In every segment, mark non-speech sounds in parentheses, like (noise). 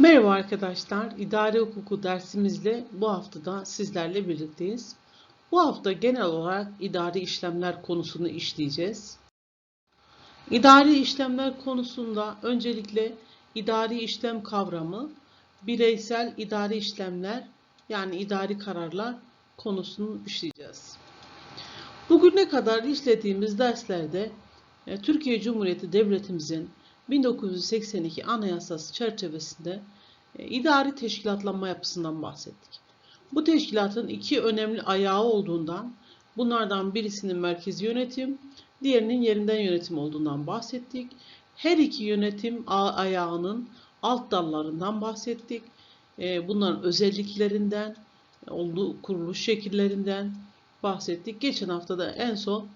Merhaba arkadaşlar, İdare Hukuku dersimizle bu haftada sizlerle birlikteyiz. Bu hafta genel olarak idari işlemler konusunu işleyeceğiz. İdari işlemler konusunda öncelikle idari işlem kavramı, bireysel idari işlemler yani idari kararlar konusunu işleyeceğiz. Bugüne kadar işlediğimiz derslerde e, Türkiye Cumhuriyeti Devletimizin 1982 Anayasası çerçevesinde e, idari teşkilatlanma yapısından bahsettik. Bu teşkilatın iki önemli ayağı olduğundan, bunlardan birisinin merkezi yönetim, diğerinin yerinden yönetim olduğundan bahsettik. Her iki yönetim ayağının alt dallarından bahsettik. E, Bunların özelliklerinden, olduğu kuruluş şekillerinden bahsettik. Geçen hafta da en son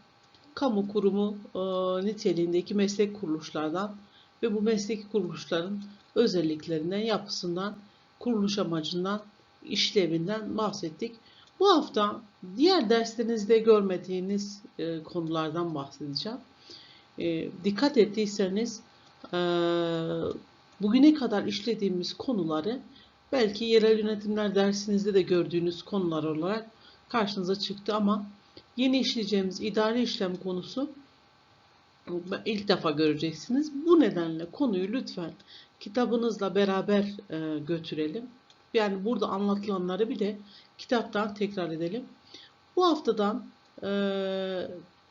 kamu kurumu e, niteliğindeki meslek kuruluşlardan ve bu mesleki kuruluşların özelliklerinden, yapısından, kuruluş amacından, işlevinden bahsettik. Bu hafta diğer derslerinizde görmediğiniz e, konulardan bahsedeceğim. E, dikkat ettiyseniz e, bugüne kadar işlediğimiz konuları belki yerel yönetimler dersinizde de gördüğünüz konular olarak karşınıza çıktı ama yeni işleyeceğimiz idari işlem konusu ilk defa göreceksiniz. Bu nedenle konuyu lütfen kitabınızla beraber e, götürelim. Yani burada anlatılanları bile kitaptan tekrar edelim. Bu haftadan e,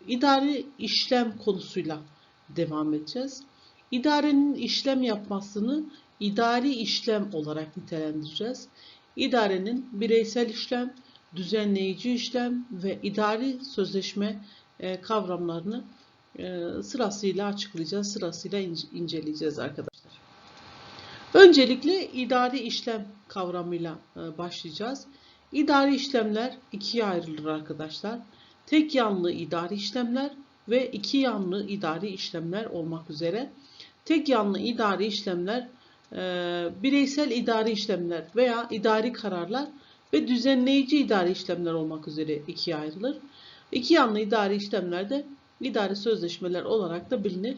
idari işlem konusuyla devam edeceğiz. İdarenin işlem yapmasını idari işlem olarak nitelendireceğiz. İdarenin bireysel işlem, düzenleyici işlem ve idari sözleşme e, kavramlarını sırasıyla açıklayacağız, sırasıyla ince- inceleyeceğiz arkadaşlar. Öncelikle idari işlem kavramıyla e, başlayacağız. İdari işlemler ikiye ayrılır arkadaşlar. Tek yanlı idari işlemler ve iki yanlı idari işlemler olmak üzere. Tek yanlı idari işlemler e, bireysel idari işlemler veya idari kararlar ve düzenleyici idari işlemler olmak üzere ikiye ayrılır. İki yanlı idari işlemlerde idari sözleşmeler olarak da bilinir.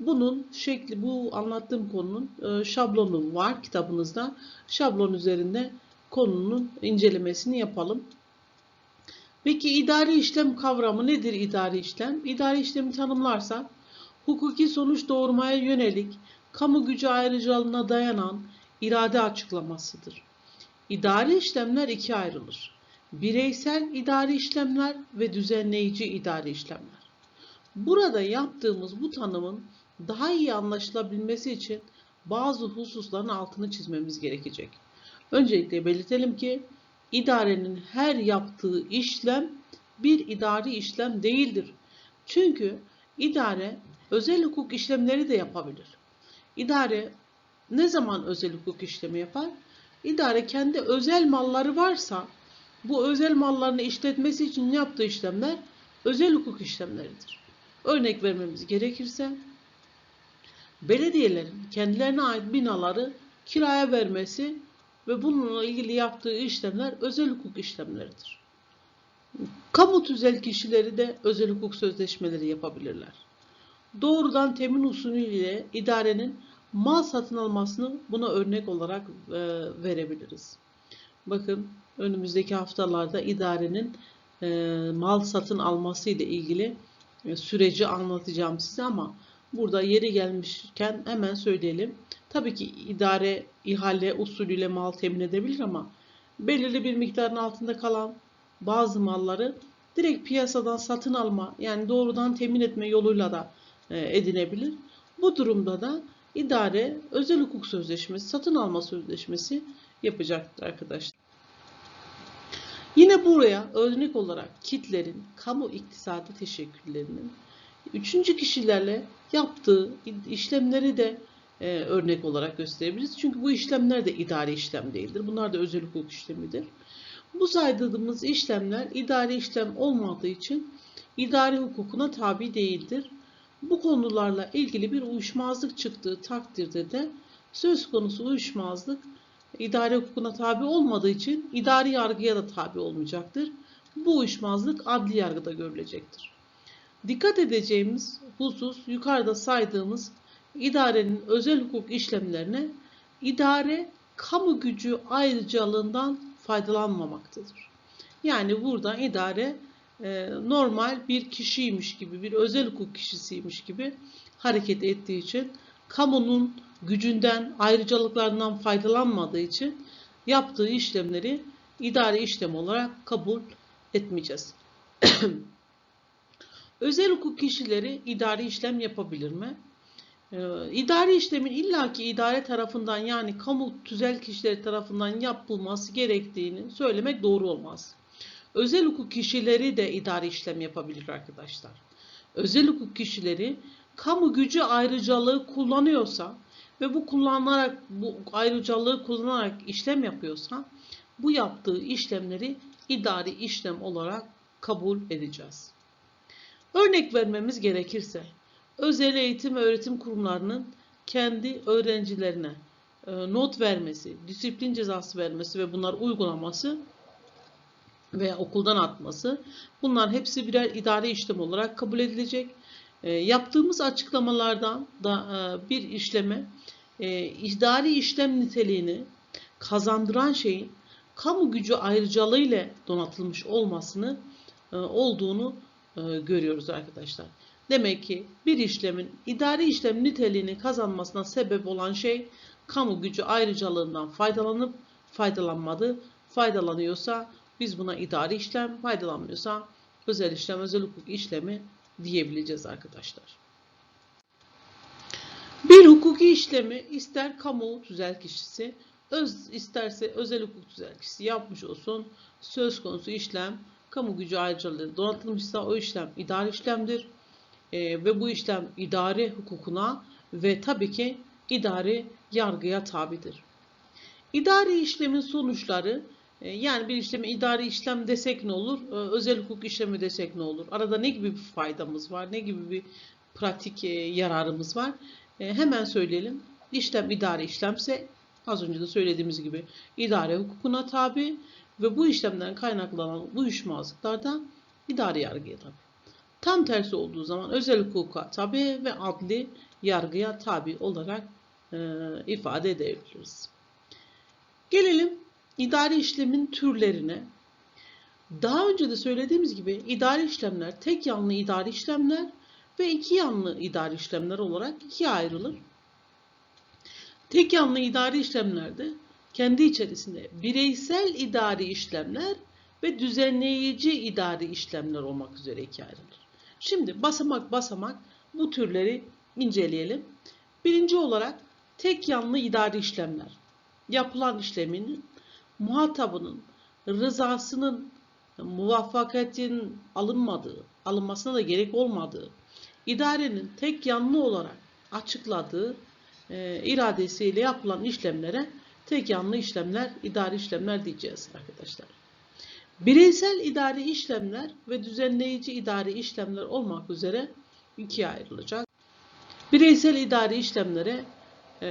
Bunun şekli, bu anlattığım konunun e, şablonu var kitabınızda. Şablon üzerinde konunun incelemesini yapalım. Peki idari işlem kavramı nedir idari işlem? İdari işlemi tanımlarsak, hukuki sonuç doğurmaya yönelik, kamu gücü ayrıcalığına dayanan irade açıklamasıdır. İdari işlemler ikiye ayrılır. Bireysel idari işlemler ve düzenleyici idari işlemler. Burada yaptığımız bu tanımın daha iyi anlaşılabilmesi için bazı hususların altını çizmemiz gerekecek. Öncelikle belirtelim ki idarenin her yaptığı işlem bir idari işlem değildir. Çünkü idare özel hukuk işlemleri de yapabilir. İdare ne zaman özel hukuk işlemi yapar? İdare kendi özel malları varsa bu özel mallarını işletmesi için yaptığı işlemler özel hukuk işlemleridir. Örnek vermemiz gerekirse belediyelerin kendilerine ait binaları kiraya vermesi ve bununla ilgili yaptığı işlemler özel hukuk işlemleridir. Kamu tüzel kişileri de özel hukuk sözleşmeleri yapabilirler. Doğrudan temin usulüyle idarenin mal satın almasını buna örnek olarak e, verebiliriz. Bakın önümüzdeki haftalarda idarenin e, mal satın alması ile ilgili süreci anlatacağım size ama burada yeri gelmişken hemen söyleyelim. Tabii ki idare ihale usulüyle mal temin edebilir ama belirli bir miktarın altında kalan bazı malları direkt piyasadan satın alma yani doğrudan temin etme yoluyla da e, edinebilir. Bu durumda da idare özel hukuk sözleşmesi, satın alma sözleşmesi yapacaktır arkadaşlar. Yine buraya örnek olarak kitlerin, kamu iktisadi teşekküllerinin üçüncü kişilerle yaptığı işlemleri de e, örnek olarak gösterebiliriz. Çünkü bu işlemler de idari işlem değildir. Bunlar da özel hukuk işlemidir. Bu saydığımız işlemler idari işlem olmadığı için idari hukukuna tabi değildir. Bu konularla ilgili bir uyuşmazlık çıktığı takdirde de söz konusu uyuşmazlık idare hukukuna tabi olmadığı için idari yargıya da tabi olmayacaktır. Bu uyuşmazlık adli yargıda görülecektir. Dikkat edeceğimiz husus yukarıda saydığımız idarenin özel hukuk işlemlerine idare kamu gücü ayrıcalığından faydalanmamaktadır. Yani burada idare e, normal bir kişiymiş gibi, bir özel hukuk kişisiymiş gibi hareket ettiği için kamunun gücünden, ayrıcalıklarından faydalanmadığı için yaptığı işlemleri idari işlem olarak kabul etmeyeceğiz. (clears throat) özel hukuk kişileri idari işlem yapabilir mi? Ee, İdari işlemin illaki idare tarafından yani kamu tüzel kişileri tarafından yapılması gerektiğini söylemek doğru olmaz. Özel hukuk kişileri de idari işlem yapabilir arkadaşlar. Özel hukuk kişileri kamu gücü ayrıcalığı kullanıyorsa ve bu kullanarak bu ayrıcalığı kullanarak işlem yapıyorsa bu yaptığı işlemleri idari işlem olarak kabul edeceğiz. Örnek vermemiz gerekirse özel eğitim ve öğretim kurumlarının kendi öğrencilerine e, not vermesi, disiplin cezası vermesi ve bunlar uygulaması veya okuldan atması bunlar hepsi birer idari işlem olarak kabul edilecek. E, yaptığımız açıklamalardan da e, bir işleme idari işlem niteliğini kazandıran şeyin kamu gücü ayrıcalığı ile donatılmış olmasını olduğunu görüyoruz arkadaşlar. Demek ki bir işlemin idari işlem niteliğini kazanmasına sebep olan şey kamu gücü ayrıcalığından faydalanıp faydalanmadı. Faydalanıyorsa biz buna idari işlem, faydalanmıyorsa özel işlem, özel hukuk işlemi diyebileceğiz arkadaşlar. Bir hukuki işlemi ister kamu tüzel kişisi, öz isterse özel hukuk tüzel kişisi yapmış olsun. Söz konusu işlem kamu gücü ayrıcalığı donatılmışsa o işlem idari işlemdir e, ve bu işlem idari hukukuna ve tabii ki idari yargıya tabidir. İdari işlemin sonuçları yani bir işlemi idari işlem desek ne olur, e, özel hukuk işlemi desek ne olur? Arada ne gibi bir faydamız var, ne gibi bir pratik e, yararımız var? E, hemen söyleyelim. İşlem idari işlemse az önce de söylediğimiz gibi idare hukukuna tabi ve bu işlemden kaynaklanan bu uyuşmazlıklar da idari yargıya tabi. Tam tersi olduğu zaman özel hukuka tabi ve adli yargıya tabi olarak e, ifade edebiliriz. Gelelim idari işlemin türlerine. Daha önce de söylediğimiz gibi idari işlemler tek yanlı idari işlemler ve iki yanlı idari işlemler olarak ikiye ayrılır. Tek yanlı idari işlemlerde kendi içerisinde bireysel idari işlemler ve düzenleyici idari işlemler olmak üzere ikiye ayrılır. Şimdi basamak basamak bu türleri inceleyelim. Birinci olarak tek yanlı idari işlemler. Yapılan işlemin muhatabının rızasının muvaffakiyetin alınmadığı, alınmasına da gerek olmadığı, idarenin tek yanlı olarak açıkladığı e, iradesiyle yapılan işlemlere tek yanlı işlemler, idari işlemler diyeceğiz arkadaşlar. Bireysel idari işlemler ve düzenleyici idari işlemler olmak üzere ikiye ayrılacak. Bireysel idari işlemlere e,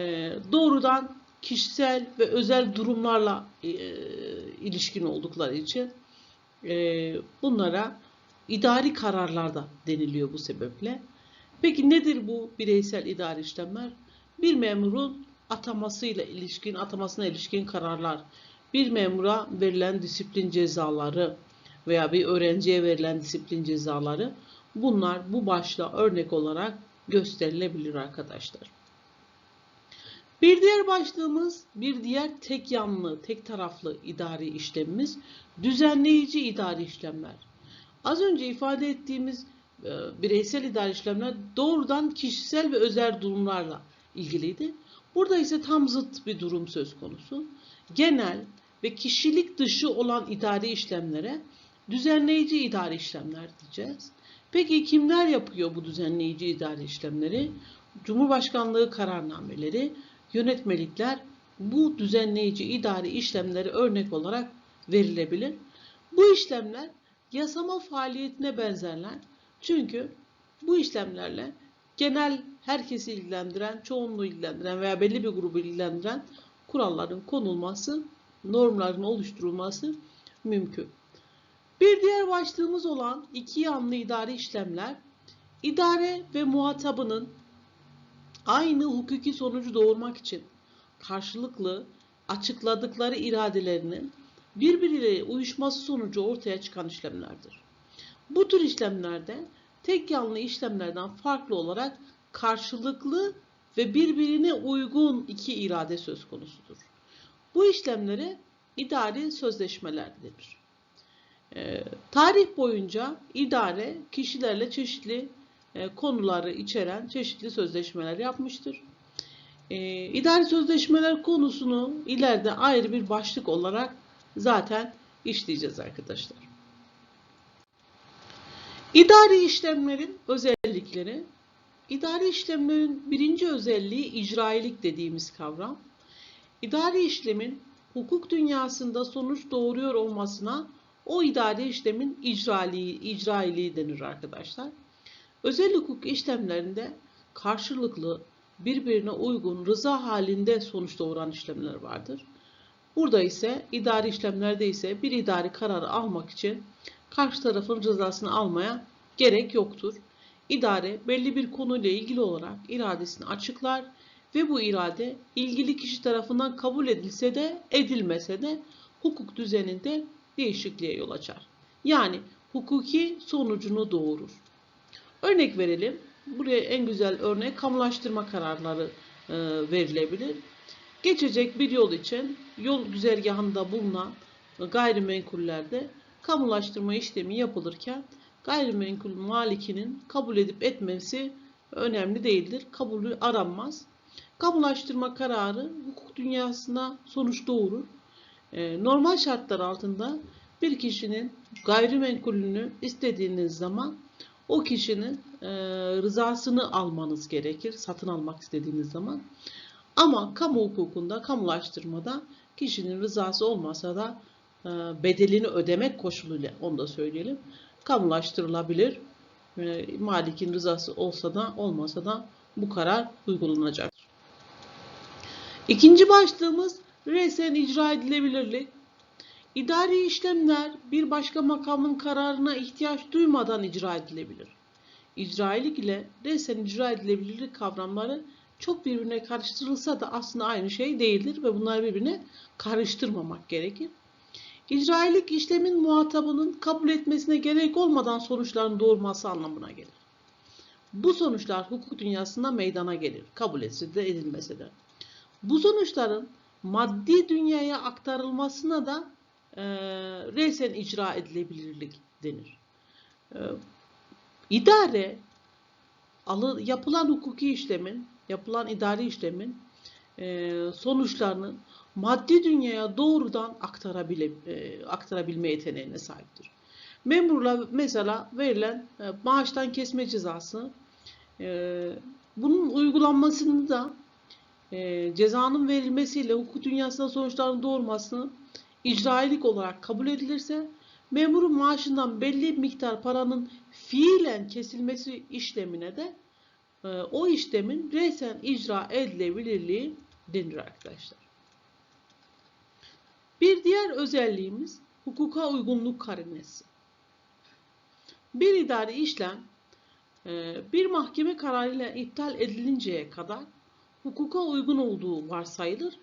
doğrudan kişisel ve özel durumlarla e, ilişkin oldukları için e, bunlara idari kararlarda deniliyor bu sebeple. Peki nedir bu bireysel idari işlemler? Bir memurun atamasıyla ilişkin, atamasına ilişkin kararlar, bir memura verilen disiplin cezaları veya bir öğrenciye verilen disiplin cezaları bunlar bu başla örnek olarak gösterilebilir arkadaşlar. Bir diğer başlığımız, bir diğer tek yanlı, tek taraflı idari işlemimiz düzenleyici idari işlemler. Az önce ifade ettiğimiz e, bireysel idari işlemler doğrudan kişisel ve özel durumlarla ilgiliydi. Burada ise tam zıt bir durum söz konusu. Genel ve kişilik dışı olan idari işlemlere düzenleyici idari işlemler diyeceğiz. Peki kimler yapıyor bu düzenleyici idari işlemleri? Cumhurbaşkanlığı kararnameleri, yönetmelikler bu düzenleyici idari işlemleri örnek olarak verilebilir. Bu işlemler yasama faaliyetine benzerler. Çünkü bu işlemlerle genel herkesi ilgilendiren, çoğunluğu ilgilendiren veya belli bir grubu ilgilendiren kuralların konulması normların oluşturulması mümkün. Bir diğer başlığımız olan iki yanlı idari işlemler, idare ve muhatabının aynı hukuki sonucu doğurmak için karşılıklı açıkladıkları iradelerinin birbiriyle uyuşması sonucu ortaya çıkan işlemlerdir. Bu tür işlemlerde tek yanlı işlemlerden farklı olarak karşılıklı ve birbirine uygun iki irade söz konusudur. Bu işlemlere idari sözleşmeler denir. Ee, tarih boyunca idare kişilerle çeşitli e, konuları içeren çeşitli sözleşmeler yapmıştır. Ee, idari sözleşmeler konusunu ileride ayrı bir başlık olarak zaten işleyeceğiz arkadaşlar. İdari işlemlerin özellikleri. İdari işlemlerin birinci özelliği icrailik dediğimiz kavram. İdari işlemin hukuk dünyasında sonuç doğuruyor olmasına o idari işlemin icraliği, icrailiği denir arkadaşlar. Özel hukuk işlemlerinde karşılıklı birbirine uygun rıza halinde sonuç doğuran işlemler vardır. Burada ise idari işlemlerde ise bir idari kararı almak için karşı tarafın rızasını almaya gerek yoktur. İdare belli bir konuyla ilgili olarak iradesini açıklar ve bu irade ilgili kişi tarafından kabul edilse de edilmese de hukuk düzeninde değişikliğe yol açar. Yani hukuki sonucunu doğurur. Örnek verelim. Buraya en güzel örnek kamulaştırma kararları e, verilebilir. Geçecek bir yol için yol güzergahında bulunan gayrimenkullerde kamulaştırma işlemi yapılırken gayrimenkul malikinin kabul edip etmesi önemli değildir. Kabulü aranmaz. Kamulaştırma kararı hukuk dünyasına sonuç doğurur. Ee, normal şartlar altında bir kişinin gayrimenkulünü istediğiniz zaman o kişinin e, rızasını almanız gerekir. Satın almak istediğiniz zaman. Ama kamu hukukunda, kamulaştırmada kişinin rızası olmasa da e, bedelini ödemek koşuluyla onu da söyleyelim. Kamulaştırılabilir. E, malikin rızası olsa da olmasa da bu karar uygulanacaktır. İkinci başlığımız resen icra edilebilirlik. İdari işlemler bir başka makamın kararına ihtiyaç duymadan icra edilebilir. İcrailik ile resen icra edilebilirlik kavramları çok birbirine karıştırılsa da aslında aynı şey değildir ve bunları birbirine karıştırmamak gerekir. İcrailik işlemin muhatabının kabul etmesine gerek olmadan sonuçların doğurması anlamına gelir. Bu sonuçlar hukuk dünyasında meydana gelir. Kabul etse de edilmese de. Bu sonuçların maddi dünyaya aktarılmasına da e, resen icra edilebilirlik denir. E, idare alı, yapılan hukuki işlemin, yapılan idari işlemin e, sonuçlarını maddi dünyaya doğrudan aktarabile, e, aktarabilme yeteneğine sahiptir. Memurla mesela verilen e, maaştan kesme cezası bunun uygulanmasını da cezanın verilmesiyle hukuk dünyasında sonuçların doğurmasını icrailik olarak kabul edilirse memurun maaşından belli miktar paranın fiilen kesilmesi işlemine de e, o işlemin resen icra edilebilirliği denir arkadaşlar. Bir diğer özelliğimiz hukuka uygunluk karinesi. Bir idari işlem e, bir mahkeme kararıyla iptal edilinceye kadar hukuka uygun olduğu varsayılır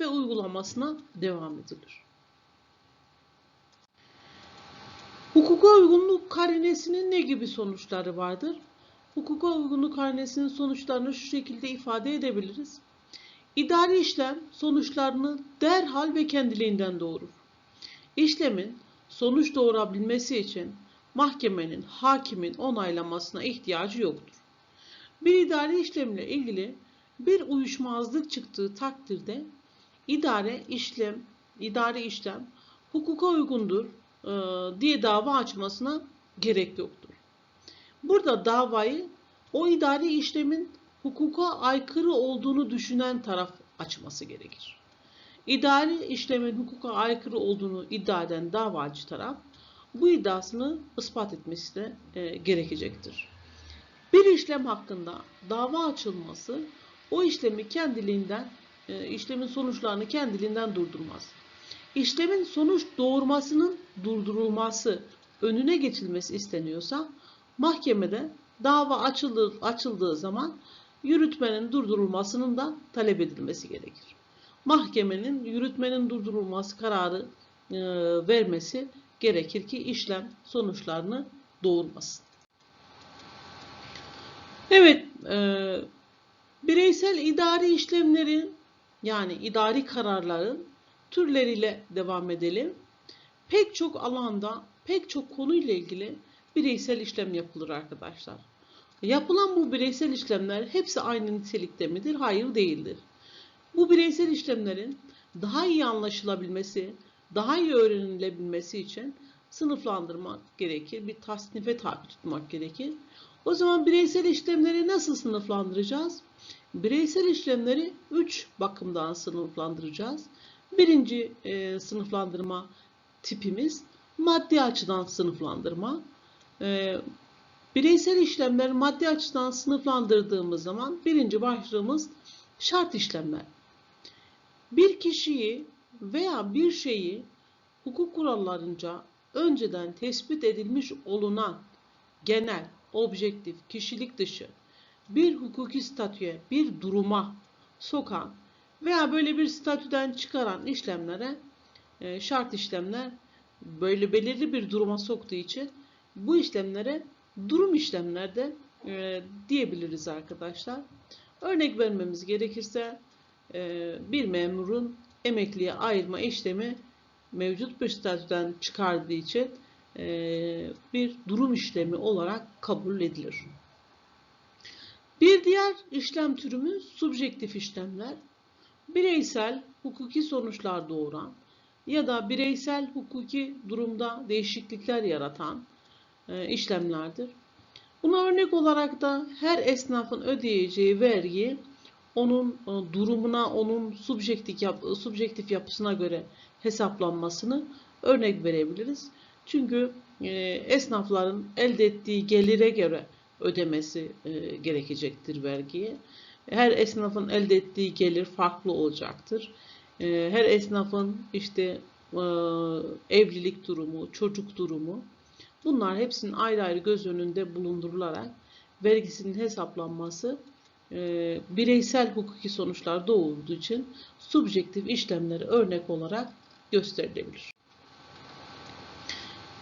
ve uygulamasına devam edilir. Hukuka uygunluk karinesinin ne gibi sonuçları vardır? Hukuka uygunluk karinesinin sonuçlarını şu şekilde ifade edebiliriz. İdari işlem sonuçlarını derhal ve kendiliğinden doğurur. İşlemin sonuç doğurabilmesi için mahkemenin, hakimin onaylamasına ihtiyacı yoktur. Bir idari işlemle ilgili bir uyuşmazlık çıktığı takdirde idare işlem, idari işlem hukuka uygundur diye dava açmasına gerek yoktur. Burada davayı o idari işlemin hukuka aykırı olduğunu düşünen taraf açması gerekir. İdari işlemin hukuka aykırı olduğunu iddia eden davacı taraf bu iddiasını ispat etmesi de e, gerekecektir. Bir işlem hakkında dava açılması o işlemi kendiliğinden, e, işlemin sonuçlarını kendiliğinden durdurmaz. İşlemin sonuç doğurmasının durdurulması, önüne geçilmesi isteniyorsa mahkemede dava açıldığı, açıldığı zaman yürütmenin durdurulmasının da talep edilmesi gerekir. mahkemenin yürütmenin durdurulması kararı e, vermesi gerekir ki işlem sonuçlarını doğurmasın. Evet, e, bireysel idari işlemlerin yani idari kararların türleriyle devam edelim. Pek çok alanda, pek çok konuyla ilgili bireysel işlem yapılır arkadaşlar. Yapılan bu bireysel işlemler hepsi aynı nitelikte midir? Hayır değildir. Bu bireysel işlemlerin daha iyi anlaşılabilmesi, daha iyi öğrenilebilmesi için sınıflandırmak gerekir. Bir tasnife tabi tutmak gerekir. O zaman bireysel işlemleri nasıl sınıflandıracağız? Bireysel işlemleri 3 bakımdan sınıflandıracağız. Birinci e, sınıflandırma tipimiz maddi açıdan sınıflandırma. E, bireysel işlemler maddi açıdan sınıflandırdığımız zaman birinci başlığımız şart işlemler. Bir kişiyi veya bir şeyi hukuk kurallarınca önceden tespit edilmiş olunan genel, objektif, kişilik dışı bir hukuki statüye, bir duruma sokan veya böyle bir statüden çıkaran işlemlere e, şart işlemler böyle belirli bir duruma soktuğu için bu işlemlere durum işlemlerde e, diyebiliriz arkadaşlar. Örnek vermemiz gerekirse e, bir memurun emekliye ayırma işlemi mevcut bir statüden çıkardığı için bir durum işlemi olarak kabul edilir. Bir diğer işlem türümüz subjektif işlemler. Bireysel hukuki sonuçlar doğuran ya da bireysel hukuki durumda değişiklikler yaratan e, işlemlerdir. Buna örnek olarak da her esnafın ödeyeceği vergi onun e, durumuna, onun subjektif, yap, subjektif yapısına göre hesaplanmasını örnek verebiliriz. Çünkü e, esnafların elde ettiği gelire göre ödemesi gerekecektir vergiyi. Her esnafın elde ettiği gelir farklı olacaktır. E, her esnafın işte e, evlilik durumu, çocuk durumu bunlar hepsinin ayrı ayrı göz önünde bulundurularak vergisinin hesaplanması e, bireysel hukuki sonuçlar doğurduğu için subjektif işlemleri örnek olarak gösterilebilir.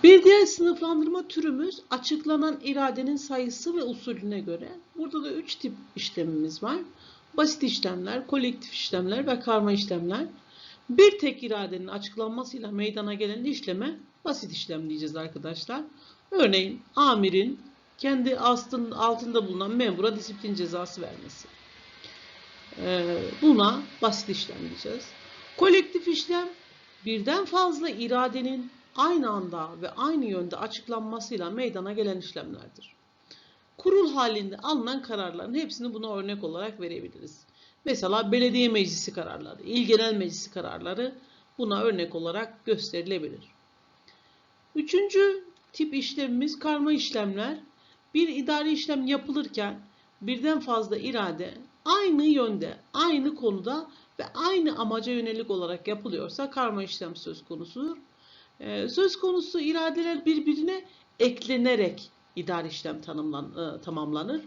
Bir diğer sınıflandırma türümüz açıklanan iradenin sayısı ve usulüne göre. Burada da üç tip işlemimiz var. Basit işlemler, kolektif işlemler ve karma işlemler. Bir tek iradenin açıklanmasıyla meydana gelen işleme basit işlem diyeceğiz arkadaşlar. Örneğin amirin kendi altında bulunan memura disiplin cezası vermesi. Ee, buna basit işlem diyeceğiz. Kolektif işlem birden fazla iradenin aynı anda ve aynı yönde açıklanmasıyla meydana gelen işlemlerdir. Kurul halinde alınan kararların hepsini buna örnek olarak verebiliriz. Mesela belediye meclisi kararları, il genel meclisi kararları buna örnek olarak gösterilebilir. Üçüncü tip işlemimiz karma işlemler. Bir idari işlem yapılırken birden fazla irade aynı yönde, aynı konuda ve aynı amaca yönelik olarak yapılıyorsa karma işlem söz konusudur. Ee, söz konusu iradeler birbirine eklenerek idari işlem tanımlan, e, tamamlanır.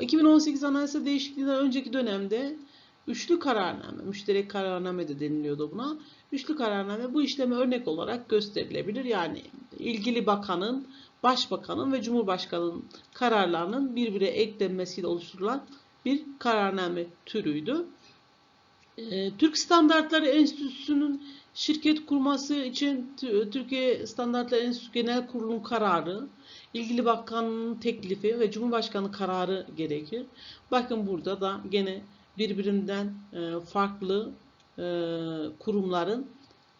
2018 ee, Anayasa değişikliğinden önceki dönemde üçlü kararname, müşterek kararname de deniliyordu buna. Üçlü kararname bu işleme örnek olarak gösterilebilir. Yani ilgili bakanın, başbakanın ve cumhurbaşkanının kararlarının birbirine eklenmesiyle oluşturulan bir kararname türüydü. Ee, Türk Standartları Enstitüsü'nün şirket kurması için Türkiye Standartları Enstitüsü Genel Kurulu'nun kararı, ilgili bakanın teklifi ve Cumhurbaşkanı kararı gerekir. Bakın burada da gene birbirinden e, farklı e, kurumların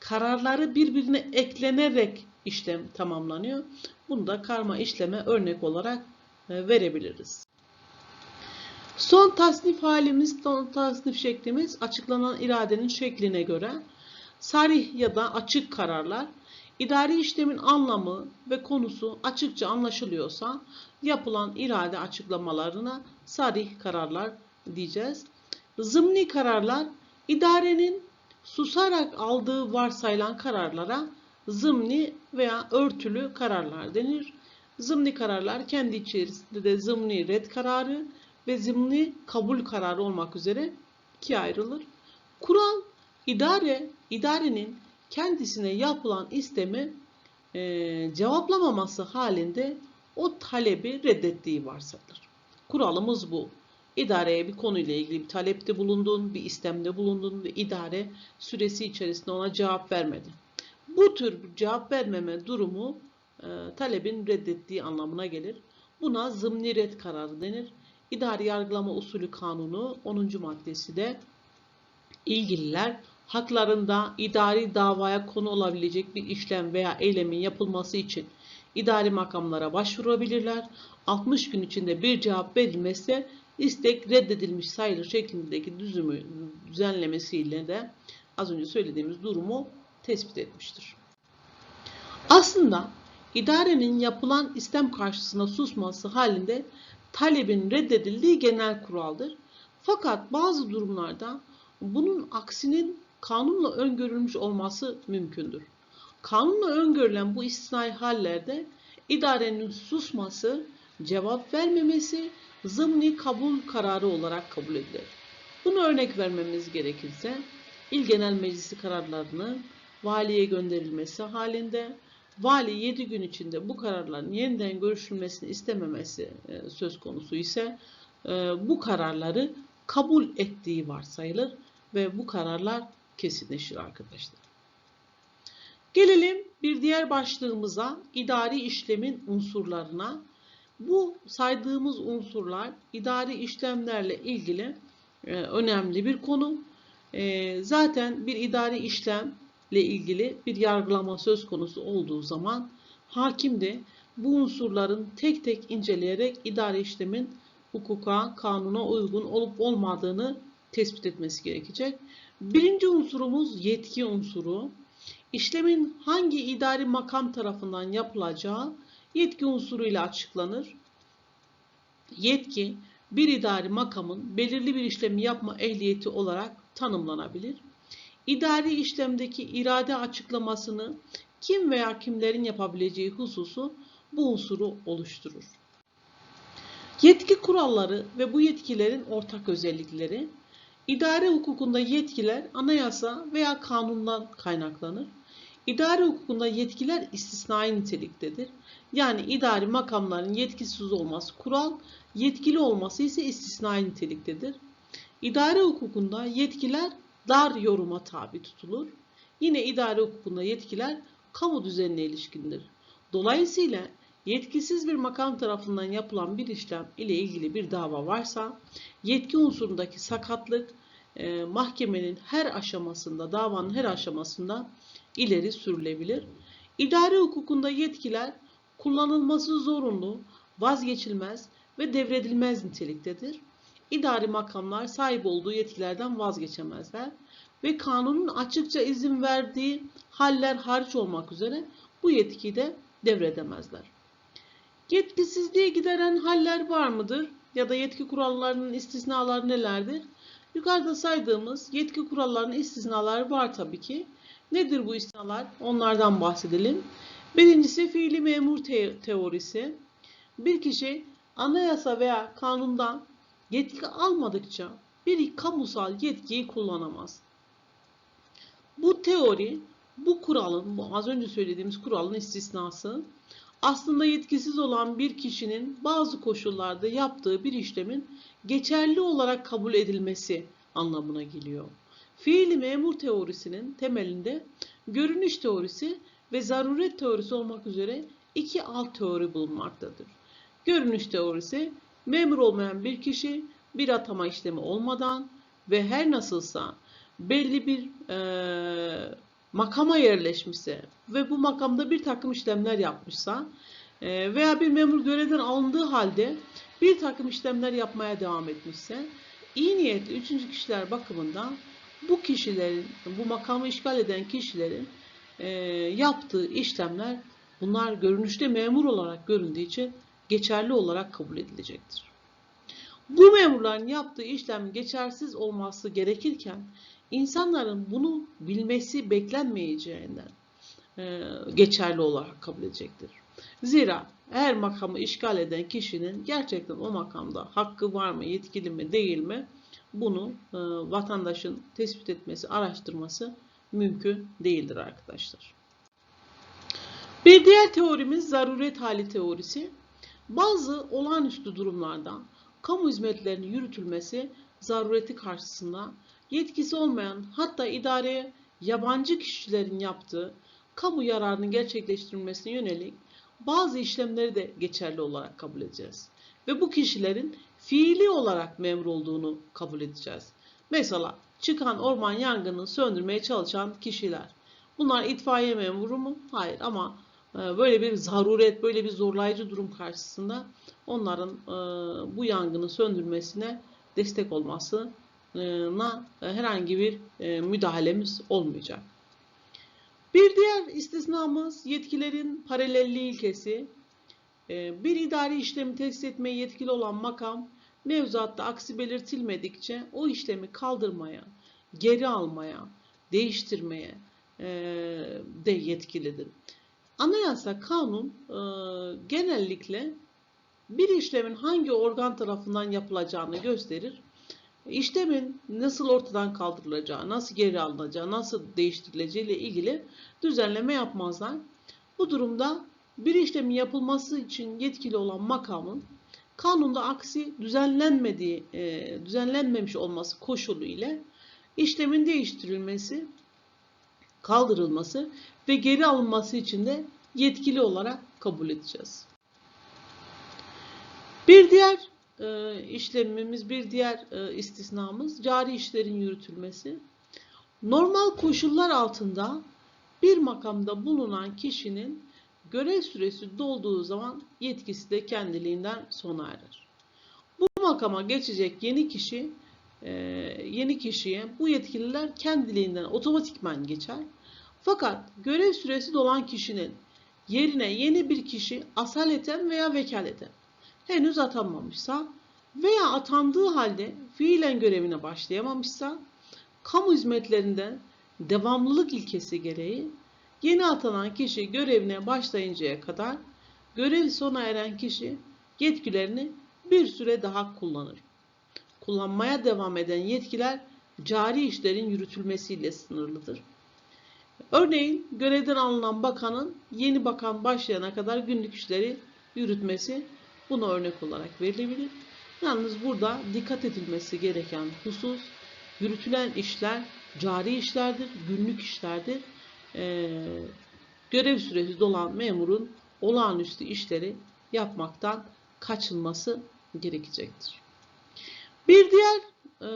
kararları birbirine eklenerek işlem tamamlanıyor. Bunu da karma işleme örnek olarak e, verebiliriz. Son tasnif halimiz, son tasnif şeklimiz açıklanan iradenin şekline göre sarih ya da açık kararlar idari işlemin anlamı ve konusu açıkça anlaşılıyorsa yapılan irade açıklamalarına sarih kararlar diyeceğiz. Zımni kararlar idarenin susarak aldığı varsayılan kararlara zımni veya örtülü kararlar denir. Zımni kararlar kendi içerisinde de zımni red kararı ve zımni kabul kararı olmak üzere ikiye ayrılır. Kural idare idarenin kendisine yapılan istemi e, cevaplamaması halinde o talebi reddettiği varsayılır. Kuralımız bu. İdareye bir konuyla ilgili bir talepte bulundun, bir istemde bulundun ve idare süresi içerisinde ona cevap vermedi. Bu tür cevap vermeme durumu e, talebin reddettiği anlamına gelir. Buna zımni red kararı denir. İdari yargılama usulü kanunu 10. maddesi de ilgililer haklarında idari davaya konu olabilecek bir işlem veya eylemin yapılması için idari makamlara başvurabilirler. 60 gün içinde bir cevap verilmezse istek reddedilmiş sayılır şeklindeki düzümü düzenlemesiyle de az önce söylediğimiz durumu tespit etmiştir. Aslında idarenin yapılan istem karşısında susması halinde talebin reddedildiği genel kuraldır. Fakat bazı durumlarda bunun aksinin kanunla öngörülmüş olması mümkündür. Kanunla öngörülen bu istisnai hallerde idarenin susması, cevap vermemesi zımni kabul kararı olarak kabul edilir. Bunu örnek vermemiz gerekirse İl Genel Meclisi kararlarını valiye gönderilmesi halinde vali 7 gün içinde bu kararların yeniden görüşülmesini istememesi e, söz konusu ise e, bu kararları kabul ettiği varsayılır ve bu kararlar kesinleşir arkadaşlar. Gelelim bir diğer başlığımıza idari işlemin unsurlarına. Bu saydığımız unsurlar idari işlemlerle ilgili e, önemli bir konu. E, zaten bir idari işlemle ilgili bir yargılama söz konusu olduğu zaman hakim de bu unsurların tek tek inceleyerek idari işlemin hukuka, kanuna uygun olup olmadığını tespit etmesi gerekecek. Birinci unsurumuz yetki unsuru. İşlemin hangi idari makam tarafından yapılacağı yetki unsuruyla açıklanır. Yetki bir idari makamın belirli bir işlemi yapma ehliyeti olarak tanımlanabilir. İdari işlemdeki irade açıklamasını kim veya kimlerin yapabileceği hususu bu unsuru oluşturur. Yetki kuralları ve bu yetkilerin ortak özellikleri İdare hukukunda yetkiler anayasa veya kanundan kaynaklanır. İdare hukukunda yetkiler istisnai niteliktedir. Yani idari makamların yetkisiz olması kural, yetkili olması ise istisnai niteliktedir. İdare hukukunda yetkiler dar yoruma tabi tutulur. Yine idare hukukunda yetkiler kamu düzenine ilişkindir. Dolayısıyla yetkisiz bir makam tarafından yapılan bir işlem ile ilgili bir dava varsa yetki unsurundaki sakatlık e, mahkemenin her aşamasında, davanın her aşamasında ileri sürülebilir. İdare hukukunda yetkiler kullanılması zorunlu, vazgeçilmez ve devredilmez niteliktedir. İdari makamlar sahip olduğu yetkilerden vazgeçemezler ve kanunun açıkça izin verdiği haller hariç olmak üzere bu yetkiyi de devredemezler. Yetkisizliği gideren haller var mıdır? Ya da yetki kurallarının istisnaları nelerdir? Yukarıda saydığımız yetki kurallarının istisnaları var tabii ki. Nedir bu istisnalar? Onlardan bahsedelim. Birincisi fiili memur te teorisi. Bir kişi anayasa veya kanundan yetki almadıkça bir kamusal yetkiyi kullanamaz. Bu teori, bu kuralın, bu az önce söylediğimiz kuralın istisnası aslında yetkisiz olan bir kişinin bazı koşullarda yaptığı bir işlemin geçerli olarak kabul edilmesi anlamına geliyor. Fiili memur teorisinin temelinde görünüş teorisi ve zaruret teorisi olmak üzere iki alt teori bulunmaktadır. Görünüş teorisi memur olmayan bir kişi bir atama işlemi olmadan ve her nasılsa belli bir e, makama yerleşmişse ve bu makamda bir takım işlemler yapmışsa e, veya bir memur görevden alındığı halde bir takım işlemler yapmaya devam etmişse iyi niyetli üçüncü kişiler bakımından bu kişilerin, bu makamı işgal eden kişilerin e, yaptığı işlemler bunlar görünüşte memur olarak göründüğü için geçerli olarak kabul edilecektir. Bu memurların yaptığı işlem geçersiz olması gerekirken insanların bunu bilmesi beklenmeyeceğinden e, geçerli olarak kabul edecektir. Zira her makamı işgal eden kişinin gerçekten o makamda hakkı var mı, yetkili mi, değil mi? bunu e, vatandaşın tespit etmesi, araştırması mümkün değildir arkadaşlar. Bir diğer teorimiz zaruret hali teorisi. Bazı olağanüstü durumlarda kamu hizmetlerinin yürütülmesi zarureti karşısında yetkisi olmayan hatta idareye yabancı kişilerin yaptığı kamu yararının gerçekleştirilmesine yönelik bazı işlemleri de geçerli olarak kabul edeceğiz. Ve bu kişilerin fiili olarak memur olduğunu kabul edeceğiz. Mesela çıkan orman yangını söndürmeye çalışan kişiler. Bunlar itfaiye memuru mu? Hayır ama e, böyle bir zaruret, böyle bir zorlayıcı durum karşısında onların e, bu yangını söndürmesine destek olmasına herhangi bir e, müdahalemiz olmayacak. Bir diğer istisnamız yetkilerin paralelliği ilkesi. E, Bir idari işlemi tesis etmeye yetkili olan makam mevzuatta aksi belirtilmedikçe o işlemi kaldırmaya, geri almaya, değiştirmeye e, de yetkilidir. Anayasa kanun e, genellikle bir işlemin hangi organ tarafından yapılacağını gösterir. İşlemin nasıl ortadan kaldırılacağı, nasıl geri alınacağı, nasıl değiştirileceği ile ilgili düzenleme yapmazlar. Bu durumda bir işlemin yapılması için yetkili olan makamın kanunda aksi düzenlenmediği, e, düzenlenmemiş olması koşulu ile işlemin değiştirilmesi, kaldırılması ve geri alınması için de yetkili olarak kabul edeceğiz. Bir diğer e, işlemimiz, bir diğer e, istisnamız cari işlerin yürütülmesi. Normal koşullar altında bir makamda bulunan kişinin görev süresi dolduğu zaman yetkisi de kendiliğinden sona erer. Bu makama geçecek yeni kişi, e, yeni kişiye bu yetkililer kendiliğinden otomatikman geçer. Fakat görev süresi dolan kişinin yerine yeni bir kişi asaleten veya vekaleten henüz atanmamışsa veya atandığı halde fiilen görevine başlayamamışsa kamu hizmetlerinden devamlılık ilkesi gereği yeni atanan kişi görevine başlayıncaya kadar görev sona eren kişi yetkilerini bir süre daha kullanır. Kullanmaya devam eden yetkiler cari işlerin yürütülmesiyle sınırlıdır. Örneğin görevden alınan bakanın yeni bakan başlayana kadar günlük işleri yürütmesi buna örnek olarak verilebilir. Yalnız burada dikkat edilmesi gereken husus yürütülen işler cari işlerdir, günlük işlerdir. Ee, görev süresi dolan memurun olağanüstü işleri yapmaktan kaçınması gerekecektir. Bir diğer e,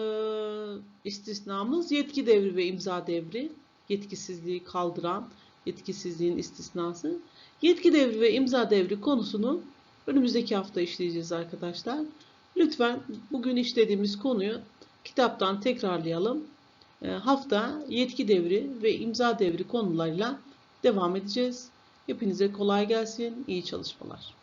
istisnamız yetki devri ve imza devri. Yetkisizliği kaldıran yetkisizliğin istisnası. Yetki devri ve imza devri konusunu önümüzdeki hafta işleyeceğiz arkadaşlar. Lütfen bugün işlediğimiz konuyu kitaptan tekrarlayalım. E, hafta yetki devri ve imza devri konularıyla devam edeceğiz. Hepinize kolay gelsin, iyi çalışmalar.